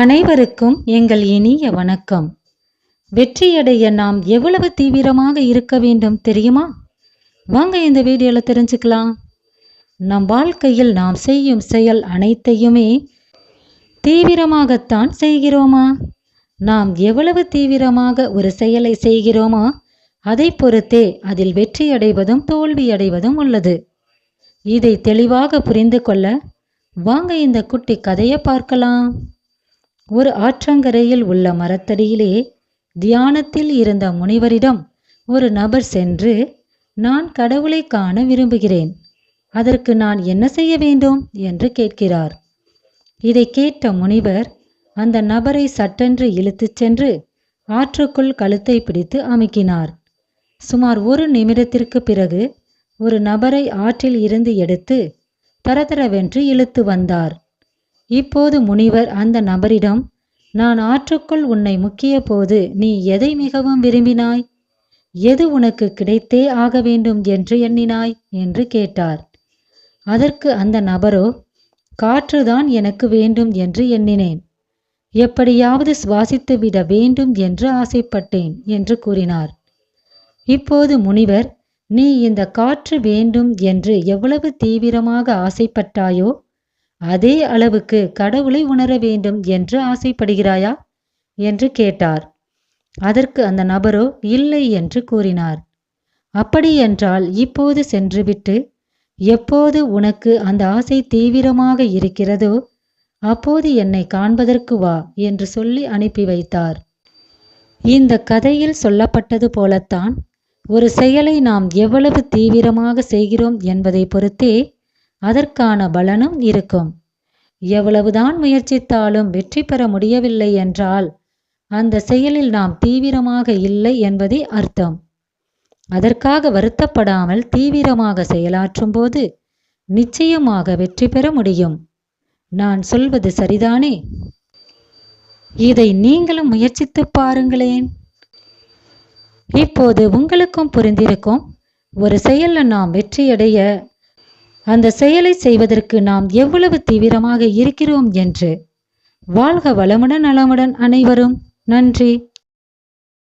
அனைவருக்கும் எங்கள் இனிய வணக்கம். வெற்றியடைய நாம் எவ்வளவு தீவிரமாக இருக்க வேண்டும் தெரியுமா? வாங்க இந்த வீடியோவில் தெரிஞ்சுக்கலாம். நம் வாழ்க்கையில் நாம் செய்யும் செயல் அனைத்தையுமே தீவிரமாகத்தான் செய்கிறோமா? நாம் எவ்வளவு தீவிரமாக ஒரு செயலை செய்கிறோமோ? அதை பொறுத்தே அதில் வெற்றியடைவதும் தோல்வியடைவதும் உள்ளது. இதை தெளிவாக புரிந்து கொள்ள வாங்க இந்த குட்டி கதையை பார்க்கலாம். ஒரு ஆற்றங்கரையில் உள்ள மரத்தடியிலே தியானத்தில் இருந்த முனிவரிடம் ஒரு நபர் சென்று நான் கடவுளை காண விரும்புகிறேன். அதற்கு நான் என்ன செய்ய வேண்டும்? என்று கேட்கிறார். இதை கேட்ட முனிவர் அந்த நபரை சட்டென்று இழுத்துச் சென்று ஆற்றுக்குள் கழுத்தை பிடித்து அமுக்கினார். சுமார் ஒரு நிமிடத்திற்கு பிறகு ஒரு நபரை ஆற்றில் இருந்து எடுத்து தரதரவென்று இழுத்து வந்தார். இப்போது முனிவர் அந்த நபரிடம் நான் ஆற்றுக்குள் உன்னை முக்கிய போது நீ எதை மிகவும் விரும்பினாய்? எது உனக்கு கிடைத்தே ஆக வேண்டும் என்று எண்ணினாய்? என்று கேட்டார். அதற்கு அந்த நபரோ காற்றுதான் எனக்கு வேண்டும் என்று எண்ணினேன். எப்படியாவது சுவாசித்து விட வேண்டும் என்று ஆசைப்பட்டேன் என்று கூறினார். இப்போது முனிவர் நீ இந்த காற்று வேண்டும் என்று எவ்வளவு தீவிரமாக ஆசைப்பட்டாயோ அதே அளவுக்கு கடவுளை உணர வேண்டும் என்று ஆசைப்படுகிறாயா? என்று கேட்டார். அதற்கு அந்த நபரோ இல்லை என்று கூறினார். அப்படியென்றால் இப்போது சென்றுவிட்டு எப்போது உனக்கு அந்த ஆசை தீவிரமாக இருக்கிறதோ அப்போது என்னை காண்பதற்கு வா என்று சொல்லி அனுப்பி வைத்தார். இந்த கதையில் சொல்லப்பட்டது போலத்தான் ஒரு செயலை நாம் எவ்வளவு தீவிரமாக செய்கிறோம் என்பதை பொறுத்தே அதற்கான பலனும் இருக்கும். எவ்வளவுதான் முயற்சித்தாலும் வெற்றி பெற முடியவில்லை என்றால் அந்த செயலில் நாம் தீவிரமாக இல்லை என்பதே அர்த்தம். அதற்காக வருத்தப்படாமல் தீவிரமாக செயலாற்றும் போது நிச்சயமாக வெற்றி பெற முடியும். நான் சொல்வது சரிதானே? இதை நீங்களும் முயற்சித்து பாருங்களேன். இப்போது உங்களுக்கும் புரிந்திருக்கும் ஒரு செயலில் நாம் வெற்றியடைய அந்த செயலை செய்வதற்கு நாம் எவ்வளவு தீவிரமாக இருக்கிறோம் என்று. வாழ்க வளமுடன் நலமுடன் அனைவரும். நன்றி.